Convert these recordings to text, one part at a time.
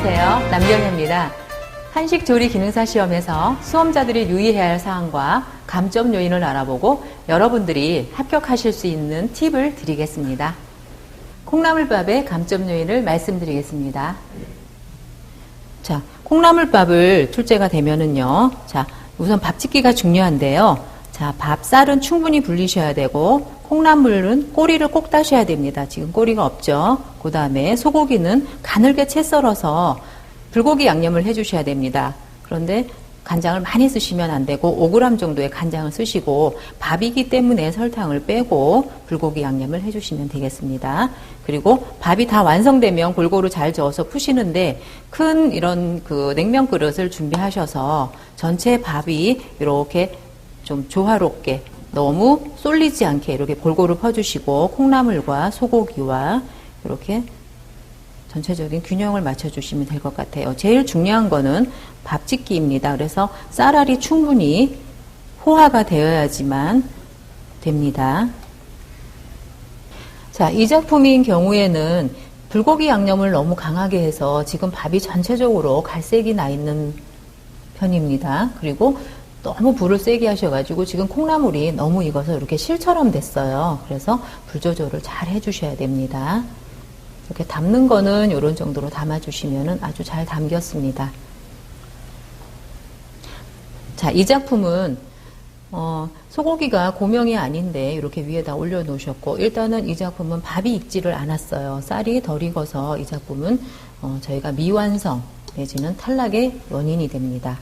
김경현입니다. 한식 조리 기능사 시험에서 수험자들이 유의해야 할 사항과 감점 요인을 알아보고 여러분들이 합격하실 수 있는 팁을 드리겠습니다. 콩나물밥의 감점 요인을 말씀드리겠습니다. 자, 콩나물밥을 출제가 되면은요. 자, 우선 밥짓기가 중요한데요. 자, 밥쌀은 충분히 불리셔야 되고 콩나물은 꼬리를 꼭 따셔야 됩니다. 지금 꼬리가 없죠. 그 다음에 소고기는 가늘게 채 썰어서 불고기 양념을 해주셔야 됩니다. 그런데 간장을 많이 쓰시면 안 되고 5g 정도의 간장을 쓰시고 밥이기 때문에 설탕을 빼고 불고기 양념을 해주시면 되겠습니다. 그리고 밥이 다 완성되면 골고루 잘 저어서 푸시는데 큰 이런 그 냉면 그릇을 준비하셔서 전체 밥이 이렇게 좀 조화롭게 너무 쏠리지 않게 이렇게 골고루 퍼주시고 콩나물과 소고기와 이렇게 전체적인 균형을 맞춰주시면 될 것 같아요. 제일 중요한 거는 밥 짓기입니다. 그래서 쌀알이 충분히 호화가 되어야지만 됩니다. 자, 이 작품인 경우에는 불고기 양념을 너무 강하게 해서 지금 밥이 전체적으로 갈색이 나 있는 편입니다. 그리고 너무 불을 세게 하셔가지고 지금 콩나물이 너무 익어서 이렇게 실처럼 됐어요. 그래서 불 조절을 잘 해주셔야 됩니다. 이렇게 담는 거는 이런 정도로 담아주시면 아주 잘 담겼습니다. 자, 이 작품은 어, 소고기가 고명이 아닌데 이렇게 위에다 올려놓으셨고 일단은 이 작품은 밥이 익지를 않았어요. 쌀이 덜 익어서 이 작품은 어, 저희가 미완성 내지는 탈락의 원인이 됩니다.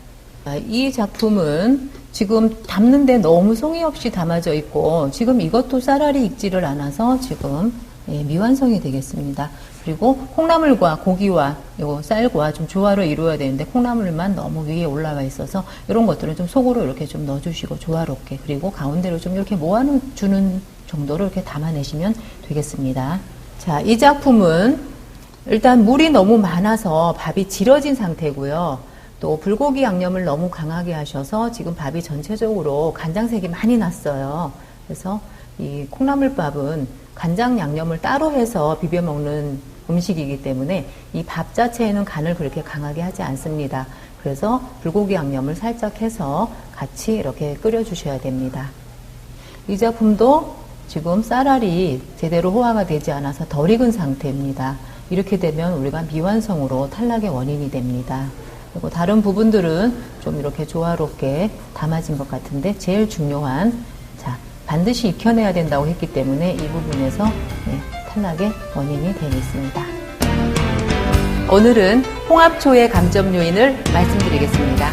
아, 이 작품은 지금 담는데 너무 송이 없이 담아져 있고 지금 이것도 쌀알이 익지를 않아서 지금 예, 미완성이 되겠습니다. 그리고 콩나물과 고기와 요 쌀과 좀 조화를 이루어야 되는데 콩나물만 너무 위에 올라가 있어서 이런 것들은 좀 속으로 이렇게 좀 넣어주시고 조화롭게 그리고 가운데로 좀 이렇게 모아주는 정도로 이렇게 담아내시면 되겠습니다. 자, 이 작품은 일단 물이 너무 많아서 밥이 질어진 상태고요. 또 불고기 양념을 너무 강하게 하셔서 지금 밥이 전체적으로 간장색이 많이 났어요. 그래서 이 콩나물밥은 간장 양념을 따로 해서 비벼 먹는 음식이기 때문에 이 밥 자체에는 간을 그렇게 강하게 하지 않습니다. 그래서 불고기 양념을 살짝 해서 같이 이렇게 끓여 주셔야 됩니다. 이 작품도 지금 쌀알이 제대로 호화가 되지 않아서 덜 익은 상태입니다. 이렇게 되면 우리가 미완성으로 탈락의 원인이 됩니다. 그리고 다른 부분들은 좀 이렇게 조화롭게 담아진 것 같은데 제일 중요한 자 반드시 익혀내야 된다고 했기 때문에 이 부분에서 네, 탈락의 원인이 되겠습니다. 오늘은 홍합초의 감점 요인을 말씀드리겠습니다.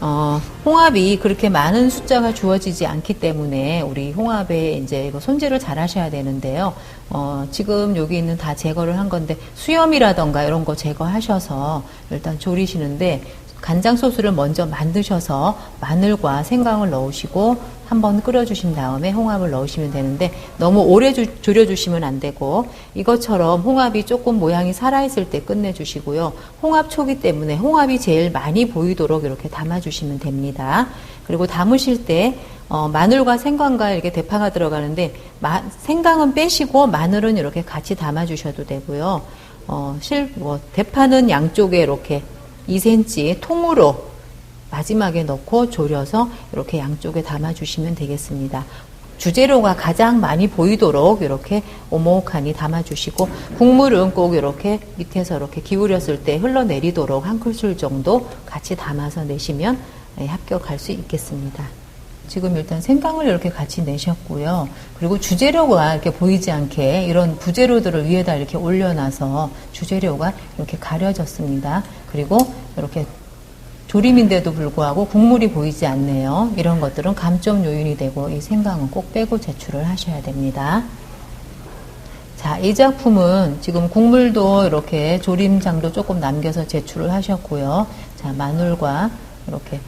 어, 홍합이 그렇게 많은 숫자가 주어지지 않기 때문에 우리 홍합에 이제 손질을 잘 하셔야 되는데요. 어, 지금 여기 있는 다 제거를 한 건데 수염이라던가 이런 거 제거하셔서 일단 조리시는데 간장 소스를 먼저 만드셔서 마늘과 생강을 넣으시고 한번 끓여주신 다음에 홍합을 넣으시면 되는데 너무 오래 주, 졸여주시면 안 되고 이것처럼 홍합이 조금 모양이 살아있을 때 끝내주시고요. 홍합 초기 때문에 홍합이 제일 많이 보이도록 이렇게 담아주시면 됩니다. 그리고 담으실 때 어, 마늘과 생강과 이렇게 대파가 들어가는데 마, 생강은 빼시고 마늘은 이렇게 같이 담아주셔도 되고요. 어, 실, 뭐, 대파는 양쪽에 이렇게 2cm 통으로 마지막에 넣고 졸여서 이렇게 양쪽에 담아주시면 되겠습니다. 주재료가 가장 많이 보이도록 이렇게 오목하니 담아주시고 국물은 꼭 이렇게 밑에서 이렇게 기울였을 때 흘러내리도록 한 큰술 정도 같이 담아서 내시면 네, 합격할 수 있겠습니다. 지금 일단 생강을 이렇게 같이 내셨고요. 그리고 주재료가 이렇게 보이지 않게 이런 부재료들을 위에다 이렇게 올려놔서 주재료가 이렇게 가려졌습니다. 그리고 이렇게 조림인데도 불구하고 국물이 보이지 않네요. 이런 것들은 감점 요인이 되고 이 생강은 꼭 빼고 제출을 하셔야 됩니다. 자, 이 작품은 지금 국물도 이렇게 조림장도 조금 남겨서 제출을 하셨고요. 자, 마늘과 이렇게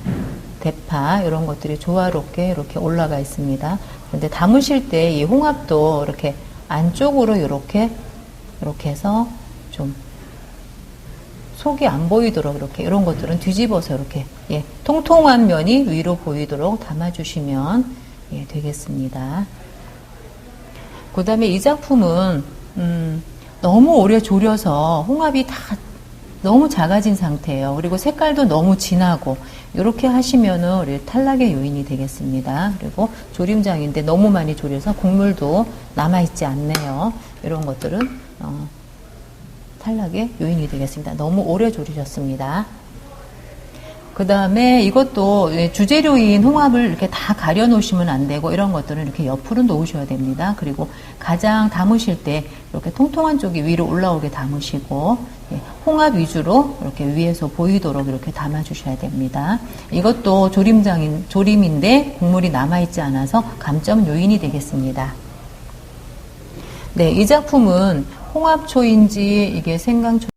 대파 이런 것들이 조화롭게 이렇게 올라가 있습니다. 그런데 담으실 때 이 홍합도 이렇게 안쪽으로 이렇게 이렇게 해서 좀 속이 안 보이도록 이렇게 이런 것들은 뒤집어서 이렇게 예, 통통한 면이 위로 보이도록 담아주시면 예, 되겠습니다. 그 다음에 이 작품은 음, 너무 오래 졸여서 홍합이 다 너무 작아진 상태예요. 그리고 색깔도 너무 진하고 이렇게 하시면은 탈락의 요인이 되겠습니다. 그리고 조림장인데 너무 많이 졸여서 국물도 남아 있지 않네요. 이런 것들은 어, 탈락의 요인이 되겠습니다. 너무 오래 졸이셨습니다. 그 다음에 이것도 예, 주재료인 홍합을 이렇게 다 가려 놓으시면 안 되고 이런 것들은 이렇게 옆으로 놓으셔야 됩니다. 그리고 가장 담으실 때 이렇게 통통한 쪽이 위로 올라오게 담으시고 예, 홍합 위주로 이렇게 위에서 보이도록 이렇게 담아 주셔야 됩니다. 이것도 조림장인 조림인데 국물이 남아 있지 않아서 감점 요인이 되겠습니다. 네, 이 작품은 홍합초인지 이게 생강초